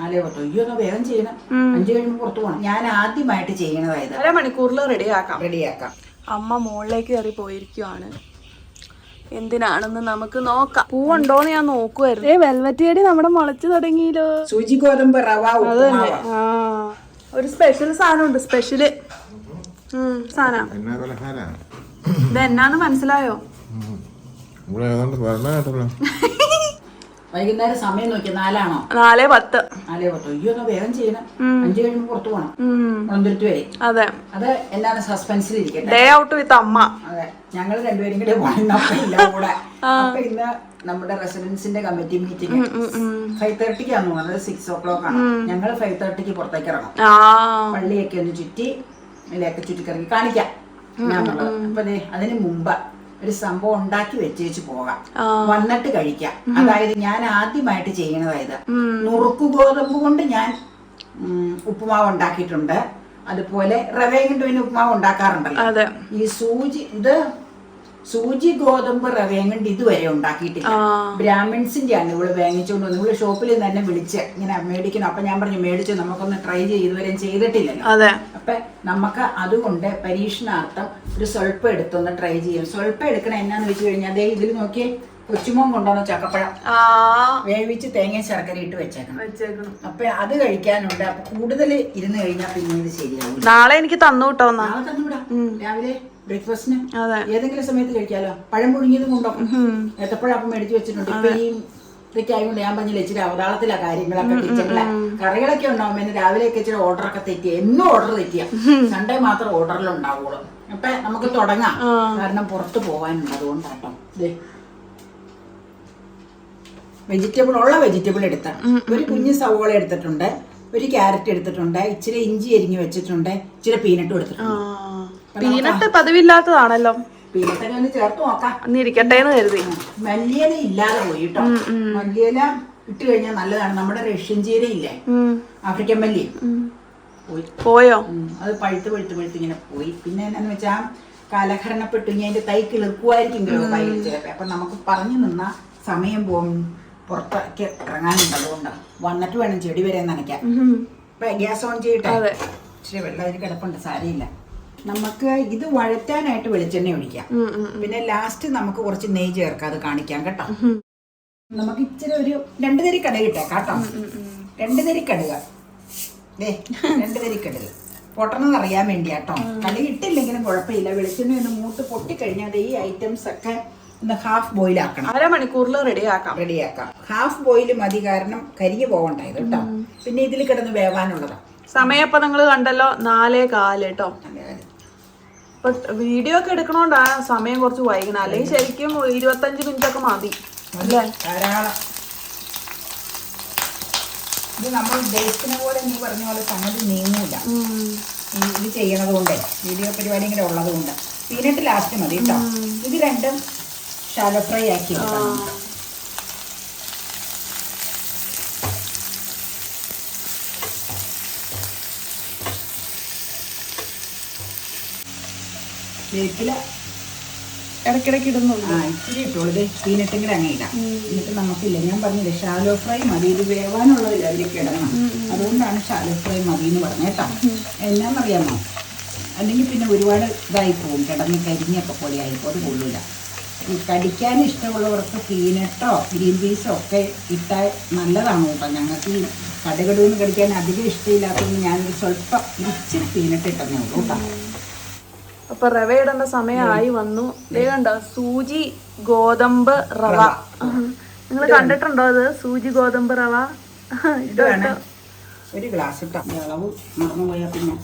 നാലേ പത്തോ അയ്യോ ഒന്ന് വേഗം ചെയ്യണം. അഞ്ചു കഴിയുമ്പോൾ പുറത്തു പോകണം ഞാൻ ആദ്യമായിട്ട് ചെയ്യണതായത്. അരമണിക്കൂറിൽ റെഡിയാക്കാം. റെഡിയാക്കാം. അമ്മ മുകളിലേക്ക് കയറി പോയിരിക്കുവാണ്. എന്തിനാണെന്ന് നമുക്ക് നോക്കാം. പൂവുണ്ടോന്ന് ഞാൻ നോക്കുവായിരുന്നു. ഏ വെൽവറ്റ് ചെടി നമ്മുടെ മുളച്ചു തുടങ്ങിയല്ലോ. സൂചി ഗോതമ്പ് റവ അതന്നെ ആ. ഒരു സ്പെഷ്യൽ സാധനം ഉണ്ട് സ്പെഷ്യൽ സാധനം. എന്നാ ഇത് എന്നാന്ന് മനസ്സിലായോ? ഇവിടെ ഏതാണ്ട് പറഞ്ഞ കേട്ടല്ലോ. വൈകുന്നേരം സമയം നോക്കി നാലാണോ? നാലേ പത്ത്. നാലേ പത്ത്? അയ്യോ എന്നാ വേഗം ചെയ്യണം. അഞ്ചു കഴിയുമ്പോൾ പുറത്തു പോകണം മുളന്തുരുത്ത് വരെ അതെ. അത് എല്ലാരും സസ്പെൻസിൽ ഇരിക്കട്ടെ ഡേ ഔട്ട് വിത്ത് അമ്മ. അതെ. ഞങ്ങൾ രണ്ടുപേരും കൂടെ പോകണം കൂടെ. അപ്പൊ ഇന്ന് നമ്മുടെ റെസിഡൻസിന്റെ കമ്മിറ്റി മീറ്റിംഗ് ഫൈവ് തേർട്ടിക്ക് ആണ് പറഞ്ഞത് സിക്സ് ഓ ക്ലോക്ക് ആണ്. ഞങ്ങൾ ഫൈവ് തേർട്ടിക്ക് പുറത്തേക്ക് ഇറങ്ങും. പള്ളിയൊക്കെ ഒന്ന് ചുറ്റി ഇതിലൊക്കെ ചുറ്റിക്കറങ്ങി കാണിക്കാം. അപ്പൊ അതിന് മുമ്പ് ഒരു സംഭവം ഉണ്ടാക്കി വെച്ചേച്ച് പോകാം. വന്നിട്ട് കഴിക്കാം. അതായത് ഞാൻ ആദ്യമായിട്ട് ചെയ്യണതായത് നുറുക്കു ഗോതമ്പ് കൊണ്ട് ഞാൻ ഉപ്പുമാവ് ഉണ്ടാക്കിയിട്ടുണ്ട്. അതുപോലെ റവയും കൊണ്ട് പിന്നെ ഉപ്പുമാവ് ഉണ്ടാക്കാറുണ്ടല്ലോ. ഈ സൂചി ഇത് സൂചി ഗോതമ്പ് റവയും കൊണ്ട് ഇതുവരെ ഉണ്ടാക്കിയിട്ടില്ല. ബ്രാഹ്മിൺസിന്റെ ആണ് ഇവൾ വാങ്ങിച്ചുകൊണ്ട് വന്നത് ഇവൾ ഷോപ്പിൽ തന്നെ വിളിച്ച് ഇങ്ങനെ മേടിക്കണം. അപ്പൊ ഞാൻ പറഞ്ഞു മേടിച്ചു നമുക്കൊന്ന് ട്രൈ ചെയ്ത് ഇതുവരെ ചെയ്തിട്ടില്ലല്ലോ. അപ്പൊ നമുക്ക് അതുകൊണ്ട് പരീക്ഷണാർത്ഥം ഒരു സ്വൽപ്പം എടുത്തൊന്ന് ട്രൈ ചെയ്യും. സ്വൽപ്പം എടുക്കണ എന്നാന്ന് വെച്ച് കഴിഞ്ഞാൽ അതേ ഇതിൽ നോക്കിയേ കൊച്ചുമോൻ കൊണ്ടുവന്ന ചക്കപ്പഴം. ആ. വേവിച്ച് തേങ്ങ ശർക്കര ഇട്ട് വെച്ചേക്കണം. വെച്ചേക്കണം. അപ്പൊ അത് കഴിക്കാനുണ്ട്. അപ്പൊ കൂടുതൽ ഇരുന്ന് കഴിഞ്ഞാൽ പിന്നെ ഇത് ശരിയാവും നാളെ എനിക്ക് തന്നു കേട്ടോ നാളെ തന്നുവിടാം. രാവിലെ ബ്രേക്ക്ഫാസ്റ്റിന്? ഏതെങ്കിലും സമയത്ത് കഴിക്കാലോ? പഴം പുഴുങ്ങിയത് കൊണ്ടോ? ഏത്തപ്പഴം അപ്പം മേടിച്ച് വെച്ചിട്ടുണ്ട്. ഇപ്പൊ ഈ ഇതൊക്കെ ആയതുകൊണ്ട് ഞാൻ പറഞ്ഞില്ല ഇച്ചിരി അവതാളത്തിലാ കാര്യങ്ങളൊക്കെ കിച്ചണിലെ. കറികളൊക്കെ ഉണ്ടാവും. പിന്നെ രാവിലെയൊക്കെ ഇച്ചിരി ഓർഡറൊക്കെ തെറ്റിയ. എന്നും ഓർഡർ തെറ്റിയ. സൺഡേ മാത്രം ഓർഡറിൽ ഉണ്ടാവുള്ളൂ അപ്പൊ നമുക്ക് തുടങ്ങാം. കാരണം പുറത്ത് പോകാനുണ്ട് അതുകൊണ്ടാട്ടോ. വെജിറ്റബിൾ ഉള്ള വെജിറ്റബിൾ എടുത്ത ഒരു കുഞ്ഞ് സവോള എടുത്തിട്ടുണ്ട്. ഒരു ക്യാരറ്റ് എടുത്തിട്ടുണ്ട്. ഇച്ചിരി ഇഞ്ചി അരിഞ്ഞ് വെച്ചിട്ടുണ്ട്. ഇച്ചിരി പീനട്ടും എടുത്തിട്ടുണ്ട്. പീനട്ട് പതിവില്ലാത്തതാണല്ലോ. പീനട്ടൊക്കെ ഒന്ന് ചേർത്ത് നോക്കാം. എന്ന് കരുതി. മല്ലിയില ഇല്ലാതെ പോയി കേട്ടോ മല്ലിയില ഇട്ട് കഴിഞ്ഞാൽ നല്ലതാണ്. നമ്മുടെ റഷ്യൻ ചീര ഇല്ലേ ആഫ്രിക്കൻ മല്ലി? പോയോ. അത് പഴുത്ത് പഴുത്ത് പഴുത്ത് ഇങ്ങനെ പോയി. പിന്നെ എന്നാന്ന് വെച്ചാ കാലഹരണപ്പെട്ടു ഇനി അതിന്റെ തൈ കിളിർക്കുമായിരിക്കും കയ്യിൽ അപ്പൊ നമുക്ക് പറഞ്ഞു നിന്ന സമയം പോകും പുറത്തേക്ക് ഇറങ്ങാനുണ്ട് അതുകൊണ്ട്. വന്നിട്ട് വേണം ചെടി വരെ നനയ്ക്കാൻ. ഇപ്പൊ ഗ്യാസ് ഓൺ ചെയ്യട്ടെ? ഇച്ചിരി വെള്ളം അതിൽ കിടപ്പുണ്ട് സാരമില്ല നമുക്ക് ഇത് വഴറ്റാനായിട്ട് വെളിച്ചെണ്ണ ഒഴിക്കാം. പിന്നെ ലാസ്റ്റ് നമുക്ക് കുറച്ച് നെയ്യ് ചേർക്കാം അത് കാണിക്കാം കേട്ടോ. നമുക്ക് ഇച്ചിരി ഒരു രണ്ട് തരി കടുക് ഇട്ടേക്കാം കേട്ടോ. രണ്ട് തരി കടുക. ദേ രണ്ട് തരി കടുക. പൊട്ടണമെന്ന് അറിയാൻ വേണ്ടി കേട്ടോ. കടുക് ഇട്ടില്ലെങ്കിലും കുഴപ്പമില്ല. വെളിച്ചെണ്ണ ഒന്ന് മൂത്ത് പൊട്ടിക്കഴിഞ്ഞാൽ ഈ ഐറ്റംസ് ഒക്കെ ഒന്ന് ഹാഫ് ബോയിൽ ആക്കണം. അര അരമണിക്കൂറിൽ റെഡിയാക്കാം റെഡിയാക്കാം ഹാഫ് ബോയിൽ മതി കാരണം കരിഞ്ഞു പോകണ്ട ഇത് കേട്ടോ. പിന്നെ ഇതിൽ കിടന്ന് വേവാനുള്ളതാണ് സമയം ഇപ്പൊ നിങ്ങൾ കണ്ടല്ലോ നാലേ കാൽ കേട്ടോ. ഇപ്പൊ വീഡിയോ ഒക്കെ എടുക്കണോണ്ടാണ് സമയം കുറച്ച് വൈകുന്നത് അല്ലെങ്കിൽ ശരിക്കും ഇരുപത്തഞ്ച് മിനിറ്റ് ഒക്കെ മതി. അല്ലേ? ധാരാളം. ഇത് നമ്മൾ ഉദ്ദേശിക്കുന്ന പോലെ നീ പറഞ്ഞ പോലെ സംഗതി നീങ്ങൂല. ഇത് ചെയ്യണത് കൊണ്ടേ. വീഡിയോ പരിപാടി ഇങ്ങനെ ഉള്ളത് കൊണ്ട്. പീനട്ട് ലാസ്റ്റ് മതി കേട്ടോ ഇത് രണ്ടും ഷാലോ ഫ്രൈ ആക്കി വേപ്പില ഇടയ്ക്കിടയ്ക്ക് ഇടുന്നുള്ളൂ ആ ഇച്ചിരി ഇട്ടോളൂ. ഇത് പീനട്ടും കൂടെ അങ്ങ് ഇടാം. എന്നിട്ട് നമുക്കില്ല ഞാൻ പറഞ്ഞില്ലേ ഷാലോ ഫ്രൈ മതി. ഇത് വേവാനുള്ളതില്ല അതിലേക്ക് ഇടണം. അതുകൊണ്ടാണ് ഷാലോ ഫ്രൈ മതി എന്ന് പറഞ്ഞത് കേട്ടോ. എന്നാന്നറിയാമോ? അല്ലെങ്കിൽ പിന്നെ ഒരുപാട് ഇതായി പോകും. കിടന്ന് കരിഞ്ഞൊക്കെ പോലെ ആയിപ്പോൾ അത് കൊള്ളൂല. ഈ കടിക്കാൻ ഇഷ്ടമുള്ളവർക്ക് പീനട്ടോ ഗ്രീൻ പീസോ ഒക്കെ ഇട്ടാൽ നല്ലതാണ് കേട്ടോ. ഞങ്ങൾക്ക് ഈ കടുകടുന്ന് കടിക്കാൻ അധികം ഇഷ്ടമില്ലാത്തതുകൊണ്ട് ഞാനൊരു സ്വല്പം ഇച്ചിരി പീനട്ട് ഇട്ടെന്നേ ഉള്ളൂ കേട്ടോ. അപ്പൊ റവ ഇടേണ്ട സമയമായി വന്നു. കണ്ടോ സൂചി ഗോതമ്പ് റവ. നിങ്ങൾ കണ്ടിട്ടുണ്ടോ അത് സൂചി ഗോതമ്പ് റവ? ഇത് ഒരു ഗ്ലാസ് ഇട്ടാ? അളവ് മറന്നു പോയാൽ പിന്നെ.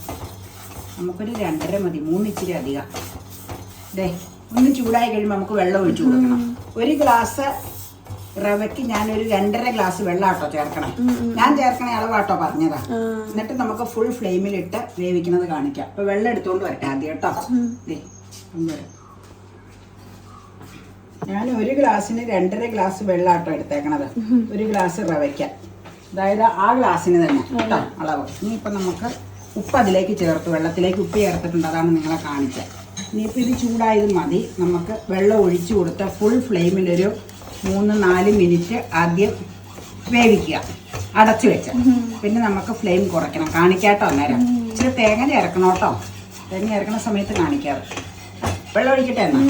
നമുക്കൊരു രണ്ടര മതി മൂന്ന് ഇച്ചിരി അധികം. ദേ ഒന്ന് ചൂടായി കഴിയുമ്പോൾ നമുക്ക് വെള്ളം ഒഴിച്ചു കൊടുക്കണം. ഒരു ഗ്ലാസ് റവയ്ക്ക് ഞാനൊരു രണ്ടര ഗ്ലാസ് വെള്ളം ആട്ടോ ചേർക്കണം ഞാൻ ചേർക്കണ അളവാട്ടോ പറഞ്ഞതാ. എന്നിട്ട് നമുക്ക് ഫുൾ ഫ്ലെയിമിലിട്ട് വേവിക്കുന്നത് കാണിക്കാം. അപ്പൊ വെള്ളം എടുത്തുകൊണ്ട് വരട്ടെ ആദ്യം കേട്ടോ. ഞാൻ ഒരു ഗ്ലാസ്സിന് രണ്ടര ഗ്ലാസ് വെള്ളാട്ടോ എടുത്തേക്കണത്. ഒരു ഗ്ലാസ് റവയ്ക്ക. അതായത് ആ ഗ്ലാസ്സിന് തന്നെ കേട്ടോ അളവ്. ഇനിയിപ്പോൾ നമുക്ക് ഉപ്പ് അതിലേക്ക് ചേർത്ത്. വെള്ളത്തിലേക്ക് ഉപ്പ് ചേർത്തിട്ടുണ്ട്. അതാണ് നിങ്ങളെ കാണിച്ചത്. ഇനിയിപ്പോൾ ഇത് ചൂടായത് മതി. നമുക്ക് വെള്ളം ഒഴിച്ചു കൊടുത്ത് ഫുൾ ഫ്ലെയിമിലൊരു മൂന്ന് നാല് മിനിറ്റ് ആദ്യം വേവിക്കുക. അടച്ചു വെച്ച. പിന്നെ നമുക്ക് ഫ്ലെയിം കുറയ്ക്കണം. കാണിക്കാട്ടോ അന്നേരം. ഇച്ചിരി തേങ്ങ ചേർക്കണം കേട്ടോ. തേങ്ങ ഇറക്കണ സമയത്ത് കാണിക്കാറ്. വെള്ളം ഒഴിക്കട്ടെ എന്നാ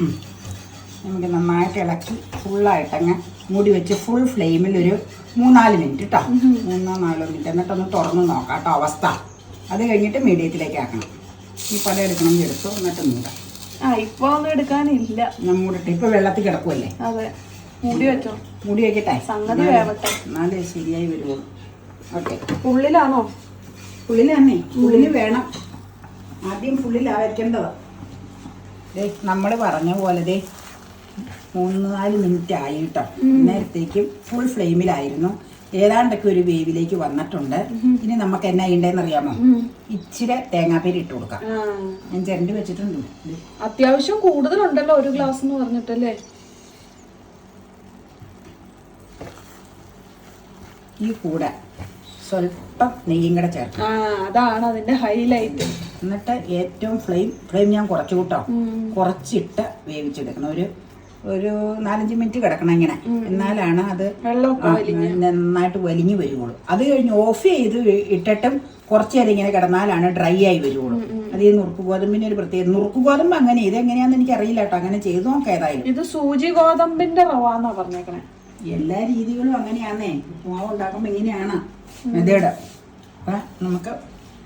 ഉം. നമുക്ക് നന്നായിട്ട് ഇളക്കി ഫുള്ളായിട്ടങ്ങ് മൂടി വെച്ച് ഫുൾ ഫ്ലെയിമിൽ ഒരു മൂന്നാൽ മിനിറ്റ് കേട്ടോ മൂന്നോ നാലോ മിനിറ്റ് എന്നിട്ടൊന്ന് തുറന്ന് നോക്കാം കേട്ടോ അവസ്ഥ. അത് കഴിഞ്ഞിട്ട് മീഡിയത്തിലേക്ക് ആക്കണം. ഈ പല എടുക്കണമെങ്കിൽ എടുത്തു എന്നിട്ട് മൂടാം. ആ ഇപ്പൊ ഒന്നും എടുക്കാനില്ല. ഞാൻ മൂടിട്ട്. ഇപ്പൊ വെള്ളത്തിൽ കിടക്കുമല്ലേ അതെ. മൂടി വെച്ചോ. മൂടി വെക്കട്ടെ? സംഗതി എന്നാലേ- വേവട്ടെ. എന്നാലേ ശരിയായി വരുള്ളൂ ഓക്കെ. ഉള്ളിലാണോ? തന്നെ. ഫുള്ളിൽ വേണം. ആദ്യം ഫുള്ളിലാ വെക്കേണ്ടത് നമ്മൾ പറഞ്ഞ പോലെ ദേ മൂന്ന് നാല് മിനിറ്റ് ആയി കേട്ടോ നേരത്തേക്കും ഫുൾ ഫ്ലെയിമിലായിരുന്നു ഏതാണ്ടൊക്കെ ഒരു വേവിലേക്ക് വന്നിട്ടുണ്ട്. ഇനി നമുക്ക് എന്നാ ചെയ്യണ്ടേന്ന് അറിയാമോ ഇച്ചിരി തേങ്ങാപ്പേര് ഇട്ട് കൊടുക്കാം. ഞാൻ ചിരണ്ടി വെച്ചിട്ടുണ്ട്. അത്യാവശ്യം കൂടുതലുണ്ടല്ലോ ഒരു ഗ്ലാസ് എന്ന് പറഞ്ഞിട്ടല്ലേ? ഈ കൂടെ സ്വല്പം നെയ്യും കൂടെ ചേർക്കാം. അതാണ് അതിന്റെ ഹൈലൈറ്റ് എന്നിട്ട് ഏറ്റവും ഫ്ലെയിം ഫ്ലെയിം ഞാൻ കുറച്ചു കൂട്ടോ കുറച്ചിട്ട് വേവിച്ചെടുക്കണം. ഒരു ഒരു നാലഞ്ച് മിനിറ്റ് കിടക്കണം ഇങ്ങനെ. എന്നാലാണ് അത് നന്നായിട്ട് വലിഞ്ഞു വരുള്ളൂ അത് കഴിഞ്ഞ് ഓഫ് ചെയ്ത് ഇട്ടിട്ടും കുറച്ച് നേരം ഇങ്ങനെ കിടന്നാലാണ് ഡ്രൈ ആയി വരുള്ളൂ അത് ഈ നുറുക്ക് ഗോതമ്പിന്റെ ഒരു പ്രത്യേകത. നുറുക്ക് ഗോതമ്പ് അങ്ങനെ ഇത് എങ്ങനെയാന്ന് എനിക്ക് അറിയില്ല കേട്ടോ. അങ്ങനെ ചെയ്തു നോക്കാം ഏതായാലും. ഇത് സൂചി ഗോതമ്പിന്റെ റവ എന്നാ പറഞ്ഞേക്കണേ. എല്ലാ രീതികളും അങ്ങനെയാന്നേ. ഉപ്പുമാവ് ഉണ്ടാക്കുമ്പോ ഇങ്ങനെയാണ്. മെതേഡ് അപ്പൊ നമുക്ക്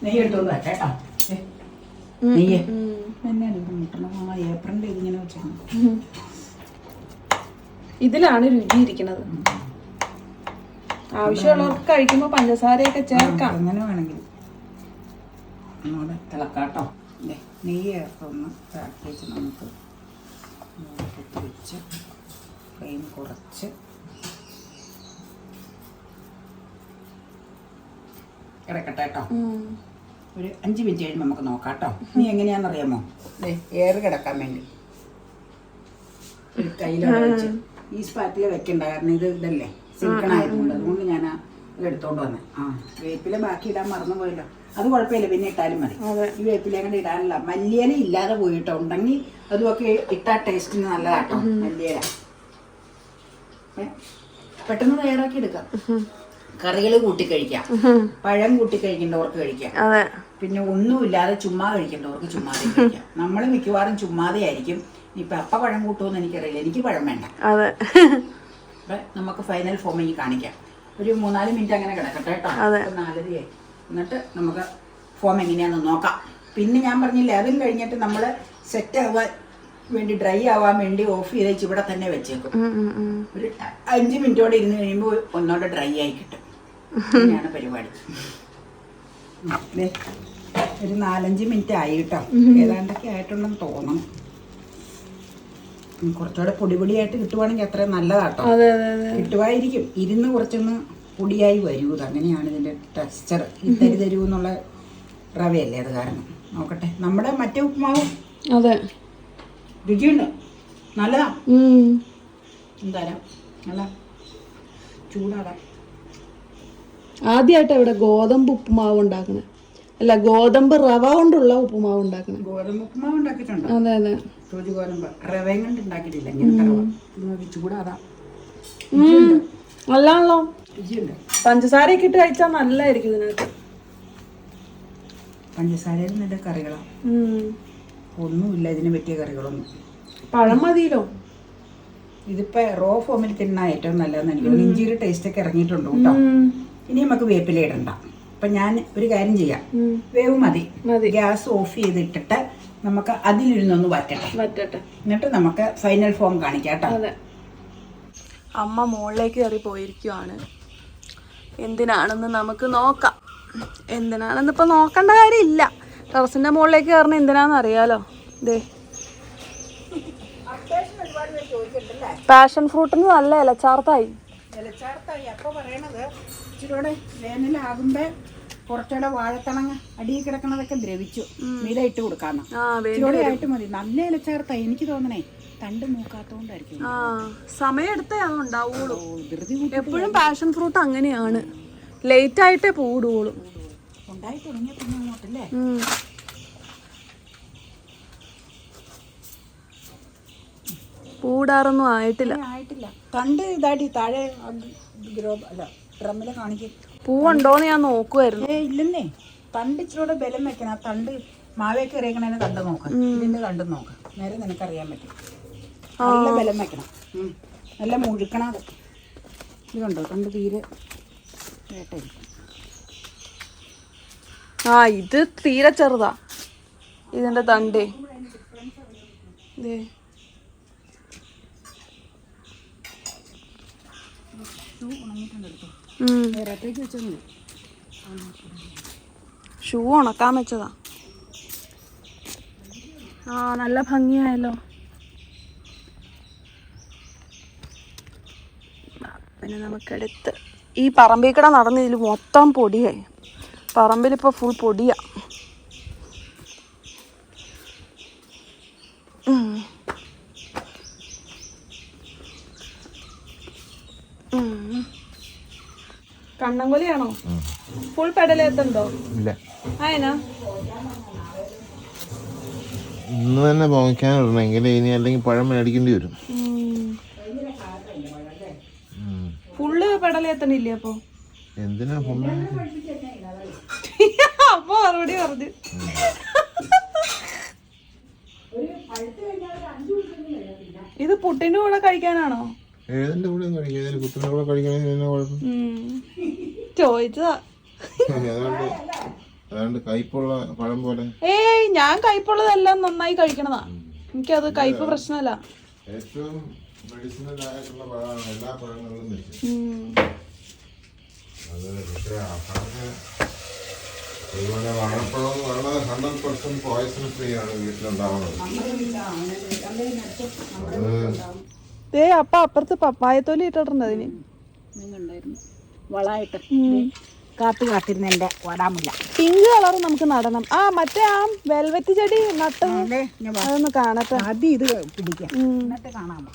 നെയ്യ് എടുത്തോണ്ട് വരാം കേട്ടോ. നെയ്യ്. എന്നാ മുട്ടണം ഏപ്രിലിന്റെ ഇതിങ്ങനെ വെച്ചാൽ ഇതിലാണ് രുചി ഇരിക്കുന്നത് ആവശ്യമുള്ളവർക്ക് കഴിക്കുമ്പോൾ പഞ്ചസാരയൊക്കെ ചേർക്കാം. അങ്ങനെ വേണമെങ്കിൽ. ഒന്നുകൂടെ തിളക്കാട്ടോ. നെയ്യ് ചേർത്തൊന്ന് ഇതാക്കി വെച്ച് നമുക്ക് കുത്തി വെച്ച് ഫ്ലെയിം കുറച്ച് കിടക്കട്ടെ കേട്ടോ ഒരു അഞ്ച് മിനിറ്റ് കഴിയുമ്പോൾ നമുക്ക് നോക്കാം കേട്ടോ നീ എങ്ങനെയാണെന്നറിയാമോ എയർ കിടക്കാൻ വേണ്ടി. ഒരു വെച്ച്. ഈ സ്പാറ്റിൽ വെക്കണ്ട. കാരണം ഇത് ഇതല്ലേ. സിൽക്കണായതുകൊണ്ട് അതുകൊണ്ട് ഞാൻ എടുത്തോണ്ട് വന്നേ. ആ വേപ്പില ബാക്കി ഇടാൻ മറന്നു പോയല്ലോ അത് കുഴപ്പമില്ല. പിന്നെ ഇട്ടാലും മതി. ഈ വേപ്പില കൂടെ ഇടാനില്ല. മല്ലിയില ഇല്ലാതെ പോയിട്ടോ. ഉണ്ടെങ്കിൽ അതുമൊക്കെ ഇട്ടാ ടേസ്റ്റിന് നല്ലതാട്ടോ. മല്ലിയില. പെട്ടെന്ന് തയ്യാറാക്കി എടുക്കാം. കറികൾ കൂട്ടി കഴിക്കാം. പഴം കൂട്ടി കഴിക്കേണ്ടവർക്ക് കഴിക്കാം. പിന്നെ ഒന്നുമില്ലാതെ ചുമ്മാ കഴിക്കേണ്ടവർക്ക് ചുമ്മാതെ കഴിക്കാം. നമ്മൾ മിക്കവാറും ചുമ്മാതെ ആയിരിക്കും ഇപ്പൊ അപ്പ പഴം കൂട്ടുമെന്ന് എനിക്കറിയില്ല. എനിക്ക് പഴം വേണ്ട. അതെ. നമുക്ക് ഫൈനൽ ഫോം ഫോമിൽ കാണിക്കാം. ഒരു മൂന്നാൽ മിനിറ്റ് അങ്ങനെ കിടക്കട്ടെ കേട്ടോ. നാലരയായി. എന്നിട്ട് നമുക്ക് ഫോം എങ്ങനെയാണെന്ന് നോക്കാം. പിന്നെ ഞാൻ പറഞ്ഞില്ലേ അതും കഴിഞ്ഞിട്ട് നമ്മൾ സെറ്റ് ആവാൻ വേണ്ടി ഡ്രൈ ആവാൻ വേണ്ടി ഓഫ് ചെയ്ത് ഇവിടെ തന്നെ വെച്ചേക്കും. ഒരു അഞ്ച് മിനിറ്റോടെ ഇരുന്ന് കഴിയുമ്പോൾ ഒന്നോടെ ഡ്രൈ ആയി കിട്ടും. അങ്ങനെയാണ് പരിപാടി. ഒരു നാലഞ്ച് മിനിറ്റ് ആയി കേട്ടോ. ഏതാണ്ടൊക്കെ ആയിട്ടുണ്ടെന്ന് തോന്നുന്നു കുറച്ചുകൂടെ പൊടിപൊടിയായിട്ട് കിട്ടുവാണെങ്കിൽ അത്രയും നല്ലതാട്ടോ. കിട്ടുമായിരിക്കും ഇരുന്ന് കുറച്ചൊന്ന് പൊടിയായി വരൂ. അങ്ങനെയാണ് ഇതിന്റെ ടെക്സ്ചർ ഈ തരി തരൂ എന്നുള്ള റവയല്ലേ അത് കാരണം. നോക്കട്ടെ. നമ്മുടെ മറ്റേ ഉപ്പുമാവ് അതെ. രുചിയുണ്ട്. നല്ലതാ. എന്തായാലും നല്ല ചൂടാടാ. ആദ്യമായിട്ട് ഇവിടെ ഗോതമ്പ് ഉപ്പുമാവ് ഉണ്ടാക്കണേ. അല്ല ഗോതമ്പ് റവ കൊണ്ടുള്ള ഉപ്പുമാവ് ഉണ്ടാക്കണേ. ഗോതമ്പ് ഉപ്പുമാവ് ഉണ്ടാക്കിയിട്ടുണ്ട്? അതെ അതെ. സൂചി ഗോതമ്പ് റവയും കൊണ്ട് ഉണ്ടാക്കിയിട്ടില്ല ഇങ്ങനത്തെ റവ ചൂടാതാ. നല്ലാണല്ലോ പഞ്ചസാരയൊക്കെ ഇട്ട് കഴിച്ചാൽ നല്ലതായിരിക്കും ഇതിനകത്ത്. പഞ്ചസാരയിൽ നല്ല കറികളാ. ഒന്നുമില്ല ഇതിന് പറ്റിയ കറികളൊന്നും. പഴം മതിയല്ലോ. ഇതിപ്പോ റോ ഫോമിൽ തിന്നാ ഏറ്റവും നല്ലതെന്ന് എനിക്ക് തോന്നുന്നു. ഇഞ്ചിയുടെ ടേസ്റ്റ് ഒക്കെ ഇറങ്ങിയിട്ടുണ്ട് കേട്ടോ. ഇനി നമുക്ക് വേപ്പില ഇടണ്ട. അപ്പൊ ഞാൻ ഒരു കാര്യം ചെയ്യാം. വേവ് മതി. ഗ്യാസ് ഓഫ് ചെയ്തിട്ടിട്ട് നമുക്ക് അതിലിരുന്നൊന്ന് വറ്റട്ടെ വറ്റട്ടെ എന്നിട്ട് നമുക്ക് ഫൈനൽ ഫോം കാണിക്കാം കേട്ടോ. അതെ. അമ്മ മുകളിലേക്ക് കയറി പോയിരിക്കുവാണ്. എന്തിനാണെന്ന് നമുക്ക് നോക്കാം. എന്തിനാണെന്ന് ഇപ്പൊ നോക്കേണ്ട കാര്യമില്ല. ടെറസിന്റെ മുകളിലേക്ക് കയറണ എന്തിനാന്ന് അറിയാലോ? ദേ. പാഷൻ ഫ്രൂട്ട് നല്ല ഇലച്ചാർത്തായി. ഇലച്ചാർത്തായി. അപ്പൊ പറയണത് ഇച്ചിരൂടെ വേനലാകുമ്പോ കുറച്ചുകൂടെ വാഴത്തണങ്ങ അടിയിൽ കിടക്കണതൊക്കെ ദ്രവിച്ചു. മീത ഇട്ട് കൊടുക്കാന്ന്. ചൂടായിട്ട് ആയിട്ട് മതി. നല്ല ഇല ചേർത്ത എനിക്ക് തോന്നണേ തണ്ട് മൂക്കാത്തോണ്ടായിരിക്കും. ആ സമയം എടുത്തേ അത് ഉണ്ടാവുള്ളൂ. ഓ, ധൃതി കൂട്ടി എപ്പോഴും പാഷൻ ഫ്രൂട്ട് അങ്ങനെയാണ്. ലേറ്റ് ആയിട്ടേ പൂടുകയുള്ളൂ ഉണ്ടായി തുടങ്ങിയ പിന്നെ അങ്ങോട്ടല്ലേ. പൂടാറൊന്നും ആയിട്ടില്ല. ആയിട്ടില്ല. തണ്ട് ഇതായിട്ട് താഴെ ഗ്രോ അല്ല ഡ്രമ്മിൽ കാണിക്കും. പൂവുണ്ടോന്ന് ഞാൻ നോക്കുമായിരുന്നു ഏ ഇല്ലെന്നേ. തണ്ട് ഇച്ചിരൂടെ ബലം വെക്കണം. ആ തണ്ട് മാവേക്ക് എറിയക്കണേനെ തണ്ട് നോക്കാം. ഇതിന്റെ തണ്ട് നോക്കാം. നേരെ നിനക്കറിയാൻ പറ്റും. നല്ല ബലം വെക്കണം. നല്ല മുഴുക്കണം അത്. ഇതുണ്ടോ തണ്ട് തീരെ വേട്ടായിരിക്കും ആ ഇത് തീരെ ചെറുതാ. ഇതിന്റെ തണ്ടേ. ഉണങ്ങിയിട്ടുണ്ട് മതി ഷൂ ഉണക്കാൻ വെച്ചതാ. ആ നല്ല ഭംഗിയായല്ലോ. പിന്നെ നമുക്കെടുത്ത് ഈ പറമ്പിൽ കൂടെ നടന്ന് ഇതിൽ മൊത്തം പൊടിയായി. പറമ്പിലിപ്പോൾ ഫുൾ പൊടിയാ. കണ്ണങ്കൊലിയാണോ? ഫുൾ പെടലേത്തുണ്ടോ? ഇല്ല. ആയനാ? ഇന്ന് തന്നെ പോകാനിടണമെങ്കിൽ ഇനി അല്ലെങ്കിൽ പഴം മേടിക്കേണ്ടി വരും. ഫുള്ള് പെടലെത്തണില്ലേ അപ്പോ? എന്തിനാ പൊമ്മ അപ്പൊ മറുപടി പറഞ്ഞു. ഇത് പുട്ടിന്റെ കൂടെ കഴിക്കാനാണോ? ഏതിന്റെ കൂടെ കഴിക്കാൻ കുട്ടിന്റെ കൂടെ കഴിക്കണമെങ്കിൽ എന്നാ കുഴപ്പം. ചോദിച്ചതാ. കയ്പുള്ള പഴം പോലെ. ഏയ് ഞാൻ കയ്പുള്ളതെല്ലാം നന്നായി കഴിക്കണതാ. എനിക്കത് കയ്പ് പ്രശ്നമല്ല ഏറ്റവും മെഡിസിനൽ ആയിട്ടുള്ള പഴമാണ് എല്ലാ. അത് പക്ഷേ ഇതുപോലെ വാഴപ്പഴം എന്ന് പറയുന്നത് ഹൺഡ്രഡ് പെർസെന്റ് പോയിസൺ ഫ്രീ ആണ് വീട്ടിലുണ്ടാവുന്നത്. അത് ദേ അപ്പ അപ്പുറത്ത് പപ്പായത്തോലി ഇട്ടിട്ടുണ്ട് അതിന്. വളമായിട്ട്. കാത്തു കാത്തിരുന്ന എന്റെ വടാമുല്ല. പിങ്ക് കളർ നമുക്ക് നടണം. ആ മറ്റേ ആ വെൽവെറ്റ് ചെടി നട്ടത് അതൊന്ന് കാണട്ടെ. ഇത് പിടിക്കാം. ഉം. എന്നിട്ട് കാണാമോ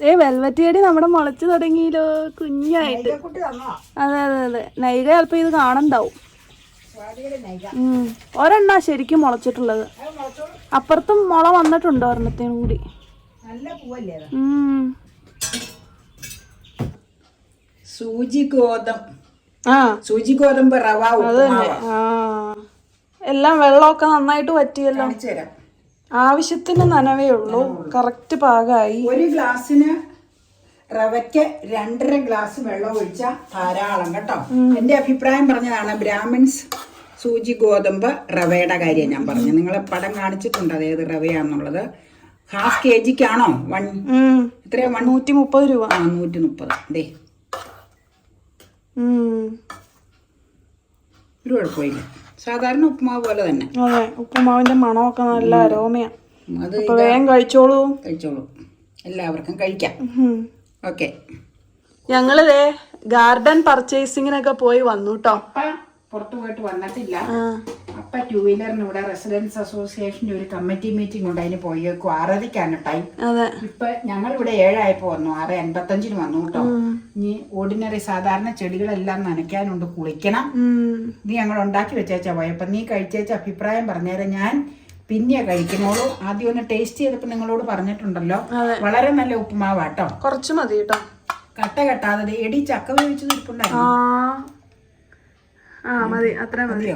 ഏ വെൽവെറ്റ് ചെടി നമ്മുടെ മുളച്ചു തുടങ്ങിയല്ലോ കുഞ്ഞായിട്ട്. അതെ അതെ അതെ. നൈക ചിലപ്പോ ഇത് കാണണ്ടാവും. ഒരെണ്ണ ശരിക്കും മുളച്ചിട്ടുള്ളത്. അപ്പുറത്തും മുള വന്നിട്ടുണ്ട് ഒരെണ്ണത്തിനും കൂടി? സൂചി ഗോതം. ആ. സൂചി ഗോതമ്പ് റവ എല്ലാം വെള്ളമൊക്കെ നന്നായിട്ട് പറ്റിയല്ലോ ആവശ്യത്തിന് നനവേ ഉള്ളൂ. കറക്റ്റ് പാകമായി ഒരു ഗ്ലാസ്സിന് റവയ്ക്ക് രണ്ടര ഗ്ലാസ് വെള്ളം ഒഴിച്ചാൽ ധാരാളം കേട്ടോ. എന്റെ അഭിപ്രായം പറഞ്ഞതാണ് ബ്രാഹ്മിൺസ് സൂചി ഗോതമ്പ് റവയുടെ കാര്യം ഞാൻ പറഞ്ഞു. നിങ്ങളെ പടം കാണിച്ചിട്ടുണ്ട് അത് ഏത് റവയാന്നുള്ളത്. ഹാഫ് കെ ജിക്കാണോ വൺ. എത്രയാ? വൺ നൂറ്റി മുപ്പത് രൂപ. ആ നൂറ്റി മുപ്പത് ദേ. ഉം. ഒരു കുഴപ്പമില്ല. സാധാരണ ഉപ്പുമാവ് പോലെ തന്നെ. അതെ ഉപ്പുമാവിന്റെ മണമൊക്കെ നല്ല അരോമയാ. അത് വേഗം കഴിച്ചോളൂ. കഴിച്ചോളൂ. എല്ലാവർക്കും കഴിക്കാം. ഓക്കെ. ഞങ്ങളിതേ ഗാർഡൻ പർച്ചേസിങ്ങിനൊക്കെ പോയി വന്നു കേട്ടോ പുറത്തു പോയിട്ട് വന്നിട്ടില്ല. അപ്പൊ ടൂ വീലറിന് ഇവിടെ റെസിഡൻസ് അസോസിയേഷന്റെ ഒരു കമ്മിറ്റി മീറ്റിംഗ് ഉണ്ട്. അതിന് പോയേക്കും. ആറരയ്ക്കാണ് ടൈം ഇപ്പൊ ഞങ്ങൾ ഇവിടെ ഏഴായപ്പോ വന്നു. ആറ് എൺപത്തഞ്ചിന് വന്നു കേട്ടോ ഇനി ഓർഡിനറി സാധാരണ ചെടികളെല്ലാം നനയ്ക്കാനുണ്ട്. കുളിക്കണം. നീ ഇത് ഞങ്ങൾ ഉണ്ടാക്കി വെച്ചേച്ചാ പോയപ്പോ നീ കഴിച്ചേച്ച അഭിപ്രായം പറഞ്ഞേരം. ഞാൻ പിന്നെ കഴിക്കണോളൂ ആദ്യം ഒന്ന് ടേസ്റ്റ് ചെയ്തപ്പോ നിങ്ങളോട് പറഞ്ഞിട്ടുണ്ടല്ലോ. വളരെ നല്ല ഉപ്പുമാവാട്ടോ കുറച്ച് മതി കേട്ടോ കട്ട കെട്ടാതെ എടി ചക്ക വേവിച്ചത് ആ. ഇരിപ്പുണ്ടായിരുന്നു ആ മതി. അത്ര മതി.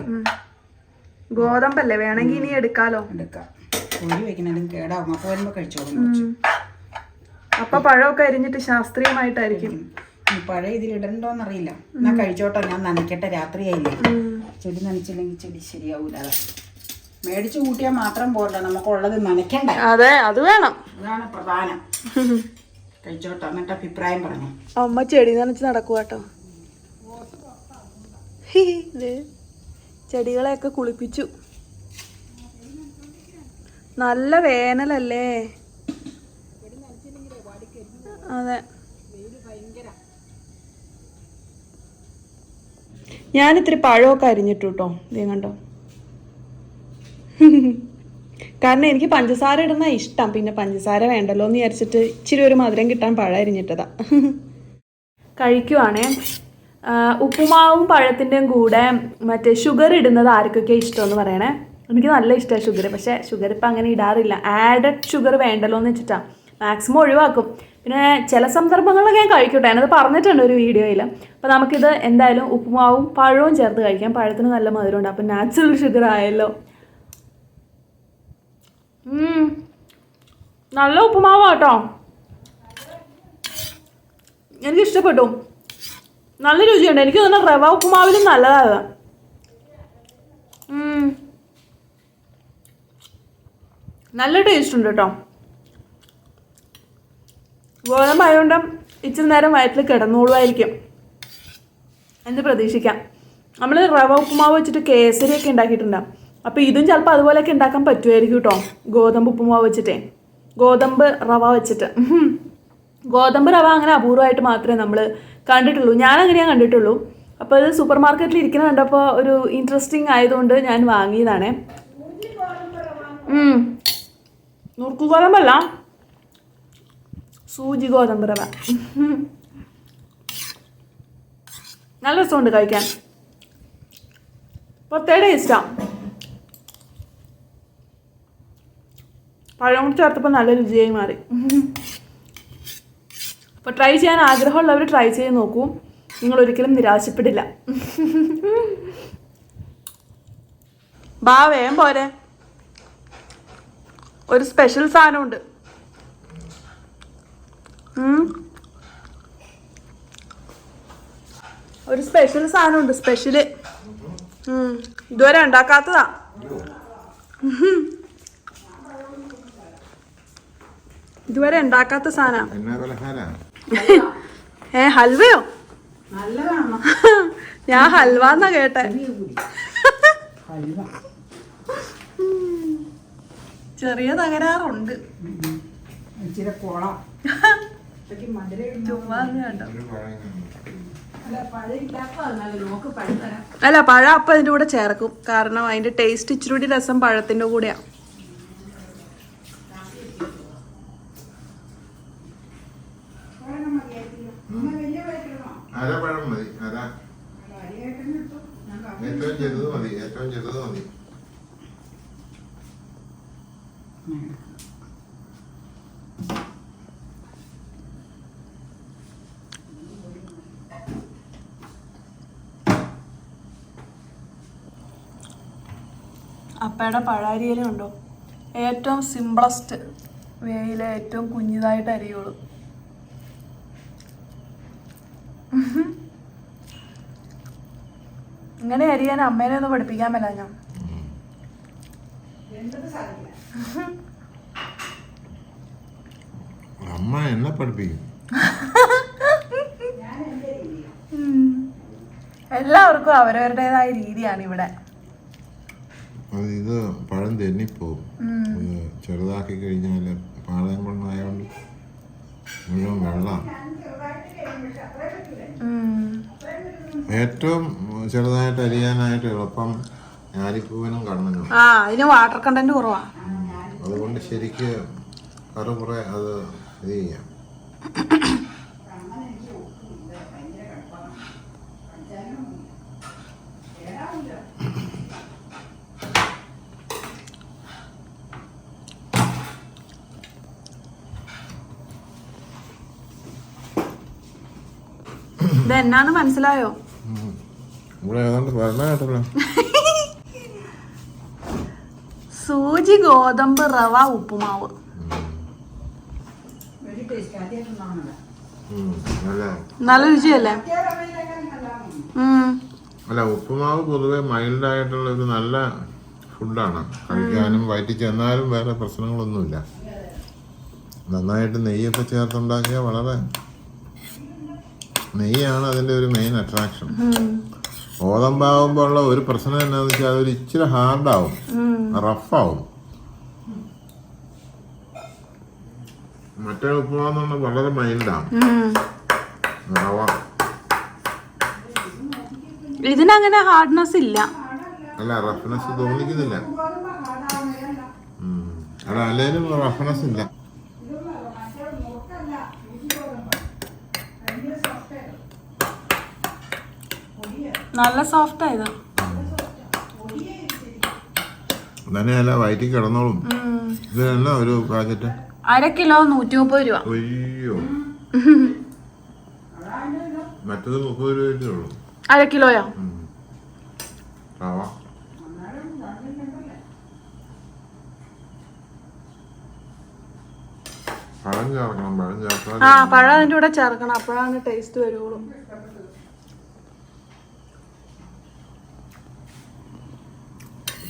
ഗോതമ്പല്ലേ? വേണമെങ്കിൽ ഇനി എടുക്കാലോ? എടുക്കാം. കേടാവും. അപ്പൊ വരുമ്പോ കഴിച്ചോളും കുറച്ച്. അപ്പൊ പഴമൊക്കെ അരിഞ്ഞിട്ട് ശാസ്ത്രീയമായിട്ടായിരിക്കും. പഴം ഇതിലിടണ്ടോന്ന് അറിയില്ല എന്നാ കഴിച്ചോട്ടോ. ഞാൻ നനയ്ക്കട്ടെ. രാത്രിയായില്ലേ. ചെടി നനച്ചില്ലെങ്കിൽ ചെടി ശരിയാവൂല. അതാ. മേടിച്ചു കൂട്ടിയാൽ മാത്രം പോരണ്ട നമുക്കുള്ളത് നനയ്ക്കണ്ട? അതെ അത് വേണം. അതാണ് പ്രധാനം. കഴിച്ചോട്ടോ. എന്നിട്ട് അഭിപ്രായം പറഞ്ഞു. അമ്മ ചെടി നനച്ച് നടക്കുക ചെടികളെയൊക്കെ കുളിപ്പിച്ചു. നല്ല വേനലല്ലേ? അതെ. ഞാനിത്തിരി പഴമൊക്കെ അരിഞ്ഞിട്ടു കേട്ടോ ഇതേ കണ്ടോ? കാരണം എനിക്ക് പഞ്ചസാര ഇടുന്ന ഇഷ്ടം. പിന്നെ പഞ്ചസാര വേണ്ടല്ലോ എന്ന് വിചാരിച്ചിട്ട് ഇച്ചിരി ഒരു മധുരം കിട്ടാൻ പഴം അരിഞ്ഞിട്ടതാ. കഴിക്കുവാണേ. ഉപ്പുമാവും പഴത്തിന്റെയും കൂടെ മറ്റേ ഷുഗർ ഇടുന്നത് ആർക്കൊക്കെ ഇഷ്ടമെന്ന് പറയണേ? എനിക്ക് നല്ല ഇഷ്ടമാണ് ഷുഗർ പക്ഷേ ഷുഗർ ഇപ്പം അങ്ങനെ ഇടാറില്ല. ആഡഡ് ഷുഗർ വേണ്ടല്ലോ എന്ന് വെച്ചിട്ടാണ് മാക്സിമം ഒഴിവാക്കും. പിന്നെ ചില സന്ദർഭങ്ങളിലൊക്കെ ഞാൻ കഴിക്കട്ടെ. ഞാനത് പറഞ്ഞിട്ടുണ്ട് ഒരു വീഡിയോയിൽ. അപ്പോൾ നമുക്കിത് എന്തായാലും ഉപ്പുമാവും പഴവും ചേർത്ത് കഴിക്കാം. പഴത്തിന് നല്ല മധുരമുണ്ട്. അപ്പം നാച്ചുറൽ ഷുഗർ ആയല്ലോ. നല്ല ഉപ്പുമാവ് കേട്ടോ എനിക്ക് ഇഷ്ടപ്പെട്ടു നല്ല രുചിയുണ്ട്. എനിക്ക് തന്നെ റവ ഉപ്പുമാവിലും നല്ലതാണ്. നല്ല ടേസ്റ്റ് ഉണ്ട് കേട്ടോ ഗോതമ്പ് ആയതുകൊണ്ട് ഇച്ചിരി നേരം വയറ്റിൽ കിടന്നോളുമായിരിക്കും എന്ന് പ്രതീക്ഷിക്കാം. നമ്മൾ റവ ഉപ്പുമാവ് വെച്ചിട്ട് കേസരിയൊക്കെ ഉണ്ടാക്കിയിട്ടുണ്ടാവും അപ്പോൾ ഇതും ചിലപ്പോൾ അതുപോലെയൊക്കെ ഉണ്ടാക്കാൻ പറ്റുമായിരിക്കും കേട്ടോ ഗോതമ്പ് ഉപ്പുമാവ് വെച്ചിട്ടേ. ഗോതമ്പ് റവ വെച്ചിട്ട്. ഗോതമ്പ് റവ അങ്ങനെ അപൂർവമായിട്ട് മാത്രമേ നമ്മൾ കണ്ടിട്ടുള്ളൂ. ഞാൻ അങ്ങനെയാണ് കണ്ടിട്ടുള്ളൂ. അപ്പോൾ അത് സൂപ്പർ മാർക്കറ്റിൽ ഇരിക്കുന്ന കണ്ടപ്പോൾ ഒരു ഇൻട്രസ്റ്റിംഗ് ആയതുകൊണ്ട് ഞാൻ വാങ്ങിയതാണ്. നുറുക്ക് ഗോതമ്പല്ല? സൂചി ഗോതമ്പ് റവ. നല്ല രസമുണ്ട് കഴിക്കാൻ. പ്രത്യേക ടേസ്റ്റാണ് പഴം കൂടി ചേർത്തപ്പോൾ നല്ല രുചിയായി മാറി. അപ്പോൾ ട്രൈ ചെയ്യാൻ ആഗ്രഹമുള്ളവർ ട്രൈ ചെയ്ത് നോക്കൂ. നിങ്ങൾ ഒരിക്കലും നിരാശപ്പെടില്ല ഭാവേം പോരെ. ഒരു സ്പെഷ്യൽ സാധനമുണ്ട്. ഒരു സ്പെഷ്യൽ സാധനമുണ്ട് സ്പെഷ്യൽ. ഇതുവരെ ഉണ്ടാക്കാത്തതാ. ഇതുവരെ ഉണ്ടാക്കാത്ത സാധന. ഏ ഹൽവയോ? ഞാൻ ഹൽവ എന്നാ കേട്ടെ ചെറിയ തകരാറുണ്ട്. അല്ല പഴ അപ്പൊ നോക്ക് പഴം തരാം. അല്ല പഴം അപ്പം അതിന്റെ കൂടെ ചേർക്കും. കാരണം അതിന്റെ ടേസ്റ്റ് ഇച്ചിരി കൂടി രസം പഴത്തിന്റെ കൂടെയാണ് ഒരെണ്ണം മതിയായിരിക്കില്ല നിങ്ങൾ വലിയ പഴത്തിടണോ അര പഴം മതി അര അരിയായിട്ടൊന്നും ഇട്ടു ഞാൻ കറി ഏറ്റവും ചെറുത് മതി ഏറ്റവും ചെറുത് മതി അപ്പയുടെ പഴാരിയില ഉണ്ടോ ഏറ്റവും സിമ്പിളസ്റ്റ് വേയിലെ ഏറ്റവും കുഞ്ഞിതായിട്ട് അരിയുള്ളു. ഇങ്ങനെ അരിയാൻ അമ്മേനെ ഒന്ന് പഠിപ്പിക്കാൻ പറ്റാ ഞാൻ. അമ്മ എന്നെ പഠിപ്പിക്കും. എല്ലാവർക്കും അവരവരുടേതായ രീതിയാണ് ഇവിടെ. അത് ഇത് പഴം തെന്നിപ്പോവും. ഇത് ചെറുതാക്കി കഴിഞ്ഞാൽ പാളയം കൊണ്ടായോണ്ട് മുഴുവൻ വെള്ളം. ഏറ്റവും ചെറുതായിട്ട് അരിയാനായിട്ട് എളുപ്പം ഞാലിപ്പൂവനും കണ്ണനും ആ അതിന് വാട്ടർ കണ്ടന്റ് കുറവാ. അതുകൊണ്ട് ശരിക്ക് കറുപുറ അത് ഇത് ചെയ്യാം. എന്നാന്ന് മനസ്സിലായോ? ഉം. ഇവിടെ ഏതാണ്ട് പറഞ്ഞ കേട്ടല്ലോ. സൂചി ഗോതമ്പ് റവ ഉപ്പുമാവ്. നല്ല. നല്ല രുചിയല്ലേ. അല്ല ഉപ്പുമാവ് പൊതുവെ മൈൽഡ് ആയിട്ടുള്ള ഒരു നല്ല ഫുഡാണ് കഴിക്കാനും വയറ്റിൽ ചെന്നാലും വേറെ പ്രശ്നങ്ങളൊന്നുമില്ല. നന്നായിട്ട് നെയ്യൊക്കെ ചേർത്തുണ്ടാക്കിയാൽ വളരെ നെയ്യാണ് അതിന്റെ ഒരു മെയിൻ അട്രാക്ഷൻ. ഗോതമ്പാവുമ്പോൾ ഉള്ള ഒരു പ്രശ്നം എന്താണെന്ന് വെച്ചാൽ അതൊരു ഇച്ചിരി ഹാർഡാവും. റഫാവും. മറ്റേ ഉപ്പുമാവെന്ന് പറഞ്ഞാൽ വളരെ മൈൽഡാണ്. റവ. ഇതിനങ്ങനെ ഹാർഡ്നെസ് ഇല്ല. അല്ല റഫ്നെസ് തോന്നിക്കുന്നില്ല. അല്ല അല്ലേലും റഫറൻസ് ഇല്ല. നല്ല സോഫ്റ്റ് ആയത് തന്നെയല്ല വയറ്റിൽ കിടന്നോളും. ഇതിനല്ല ഒരു പാക്കറ്റ് അര കിലോ നൂറ്റി മുപ്പത് രൂപ. അയ്യോ. മറ്റത് മുപ്പത് രൂപയല്ലേ ഉള്ളൂ. അര കിലോയോ? പഴം ചേർക്കണം പഴം ചേർക്കണം ആ പഴം അതിന്റെ കൂടെ ചേർക്കണം. അപ്പോഴാണ് ടേസ്റ്റ് വരുള്ളൂ.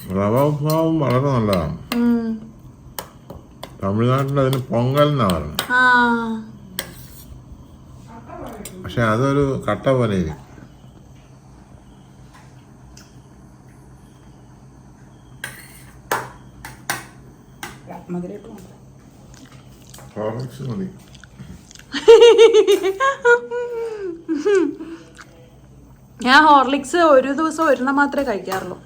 റവ ഉപ്മാവും വളരെ നല്ലതാണ്. തമിഴ്നാട്ടിൽ അതിന് പൊങ്കൽ എന്നാ പറയുന്നത്. ആ. പക്ഷെ അതൊരു കട്ട പോലെ ഇരിക്കും മതി. ഞാൻ ഹോർലിക്സ് ഒരു ദിവസം ഒരെണ്ണം മാത്രമേ കഴിക്കാറുള്ളൂ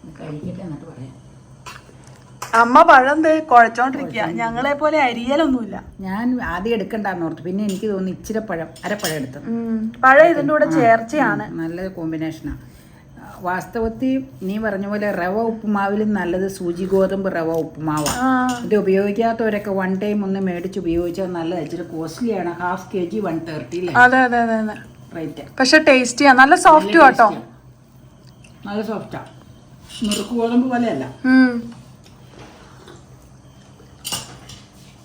ഇത് കഴിക്കട്ടെ എന്നിട്ട് പറയാം അമ്മ പഴം കുഴച്ചോണ്ടിരിക്കുക ഞങ്ങളെ പോലെ അരിയലൊന്നുമില്ല ഞാൻ ആദ്യം എടുക്കണ്ടെന്ന് ഓർത്തു. പിന്നെ എനിക്ക് തോന്നുന്നു ഇച്ചിരി പഴം അരപ്പഴം എടുത്തു. പഴം ഇതിന്റെ കൂടെ ചേർച്ചയാണ്. നല്ല കോമ്പിനേഷനാണ് വാസ്തവത്തിൽ നീ പറഞ്ഞ പോലെ റവ ഉപ്പുമാവിലും നല്ലത് സൂചി ഗോതമ്പ് റവ ഉപ്പുമാവാണ് ഇത് ഉപയോഗിക്കാത്തവരൊക്കെ വൺ ടൈം ഒന്ന് മേടിച്ച് ഉപയോഗിച്ചാൽ നല്ലത്. ഇച്ചിരി കോസ്റ്റ്ലിയാണ് half K G one thirty അതെ അതെ അതെ അതെ. റേറ്റ് പക്ഷെ ടേസ്റ്റിയാ നല്ല സോഫ്റ്റ് കേട്ടോ നല്ല സോഫ്റ്റാ നുറുക്ക് ഗോതമ്പ് പോലെയല്ല.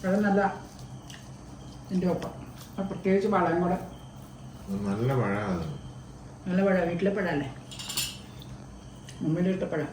അത് നല്ല ഇതിന്റെ ഒപ്പം. പ്രത്യേകിച്ച് പഴം കൂടെ. നല്ല പഴമാണ് നല്ല പഴം വീട്ടിലെ പഴമല്ലേ മുമ്പിലിട്ട പഴം.